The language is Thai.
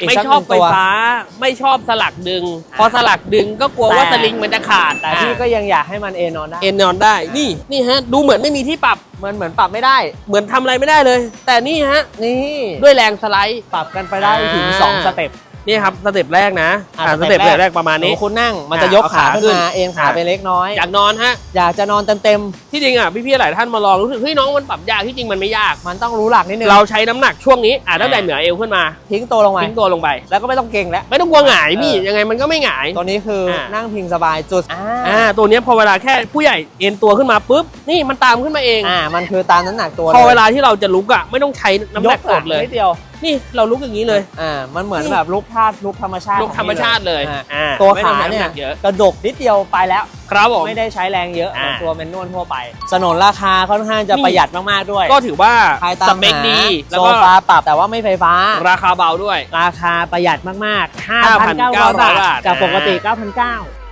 อีกไม่สักชอบหนึ่งไฟตัว ฟ้า ไม่ชอบสลักดึง พอสลักดึงก็กลัวว่าแต่ สลิงมันจะขาดแต่พี่ก็ยังอยากให้มันเอนอนได้เอ็นนอนได้นี่นี่ฮะ ดูเหมือนไม่มีที่ปรับมันเหมือนปรับไม่ได้ เหมือนทำอะไรไม่ได้เลย แต่นี่ฮะ นี่ด้วยแรงสไลด์ ปรับกันไปได้ถึง อ่า 2 สเต็ป นี่ครับสเต็ปแรกนะอะอ่าสสเต็เต็ปปแรก แรกประมาณนี้โอ้คุณนั่งมันอ่าจะยกเอาขาขาขึ้นขึ้นมาเองขาอ่าไปเล็กน้อย อยากนอนฮะ อยากจะนอนเต็มที่จริงอะพี่ๆหลายท่านมาลองรู้สึกเฮ้ยน้องมันปรับยากที่จริงมันไม่ยาก ๆมันต้องรู้หลักนิดนึงเราใช้น้ำหนักช่วงนี้อะตั้งแต่อ่าเหนือเอวขึ้นมาทิ้งตัวลงไปทิ้งตัวลงไป แล้วก็ไม่ต้องเก่งแล้ว ไม่ต้องกลัวหงายพี่เออ ยังไงมันก็ไม่หงาย ตัวนี้คืออา นั่งพิงสบายจุดอ่าอ่าตัวเนี้ยพอเวลาแค่ผู้ใหญ่เอ็นตัวขึ้นมาปุ๊บนี่มันตามขึ้นมาเอง อ่ามันคือตามน้ำหนักตัวพอเวลยลาที่เราจะลุกอะไม่ต้องใช้น้ำหนักกดเลย นิดเดียว นี่เราลุกอย่างนี้เลย อ่ามันเหมือนนี่แบบลุกธาตุลุกธรรมชาติลุกธรรมชาติเลยอ่าอ่าตัวไม่ขาต้องใช้เนี่ำหยนักเยอะกระดกนิดเดียวไปแล้ว ครับผมไม่ได้ใช้แรงเยอะเหมือนอ่าตัวแมนนวลทั่วไป สนนราคาค่อนข้างจะนี่ประหยัดมากๆด้วย ก็ถือว่าใครตาสมเปคหาดีแล้วโซก็ฟาปรับแต่ว่าไม่ไฟฟ้า ราคาเบาด้วย ราคาประหยัดมากๆ5,900 5,900บาทจากอ่าปกติ 9,900